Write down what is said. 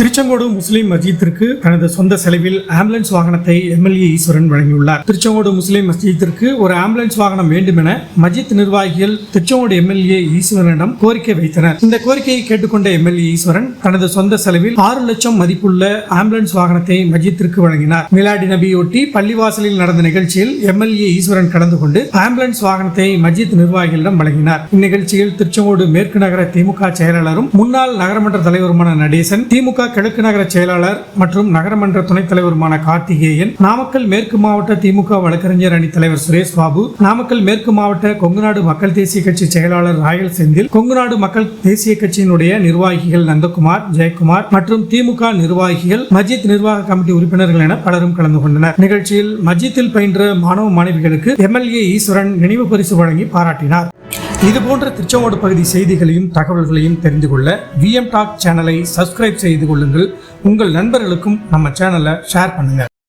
திருச்செங்கோடு முஸ்லீம் மஸ்ஜித்திற்கு தனது சொந்த செலவில் ஆம்புலன்ஸ் வாகனத்தை எம்எல்ஏ ஈஸ்வரன் வழங்கியுள்ளார். திருச்செங்கோடு முஸ்லீம் மஸ்ஜித்திற்கு ஒரு ஆம்புலன்ஸ் வாகனம் வேண்டும் என மஜித் நிர்வாகிகள் திருச்செங்கோடு எம்எல்ஏ ஈஸ்வரனிடம் கோரிக்கை வைத்தனர். இந்த கோரிக்கையை கேட்டுக்கொண்ட எம்எல்ஏ ஈஸ்வரன் தனது சொந்த செலவில் ஆறு லட்சம் மதிப்புள்ள ஆம்புலன்ஸ் வாகனத்தை மஜித்திற்கு வழங்கினார். மிலாடி நபியொட்டி பள்ளிவாசலில் நடந்த நிகழ்ச்சியில் எம்எல்ஏ ஈஸ்வரன் கலந்து கொண்டு ஆம்புலன்ஸ் வாகனத்தை மஜித் நிர்வாகிகளிடம் வழங்கினார். இந்நிகழ்ச்சியில் திருச்செங்கோடு மேற்கு நகர திமுக செயலாளரும் முன்னாள் நகரமன்ற தலைவருமான நடேசன் திமுக கிழக்கு நகர செயலாளர் மற்றும் நகரமன்ற துணைத் தலைவருமான கார்த்திகேயன் நாமக்கல் மேற்கு மாவட்ட திமுக வழக்கறிஞர் அணி தலைவர் சுரேஷ் பாபு நாமக்கல் மேற்கு மாவட்ட கொங்குநாடு மக்கள் தேசிய கட்சி செயலாளர் ராயல் செந்தில் கொங்குநாடு மக்கள் தேசிய கட்சியினுடைய நிர்வாகிகள் நந்தகுமார் ஜெயக்குமார் மற்றும் திமுக நிர்வாகிகள் மஜித் நிர்வாக கமிட்டி உறுப்பினர்கள் என பலரும் கலந்து கொண்டனர். நிகழ்ச்சியில் மஜித்தில் பயின்ற மாணவ மாணவிகளுக்கு எம்எல்ஏ ஈஸ்வரன் நினைவு பரிசு வழங்கி பாராட்டினார். இது போன்ற திருச்செங்கோடு பகுதி செய்திகளையும் தகவல்களையும் தெரிந்து கொள்ள விஎம் டாக் சேனலை சப்ஸ்கிரைப் செய்து கொள்ளுங்கள். உங்கள் நண்பர்களுக்கும் நம்ம சேனலை ஷேர் பண்ணுங்கள்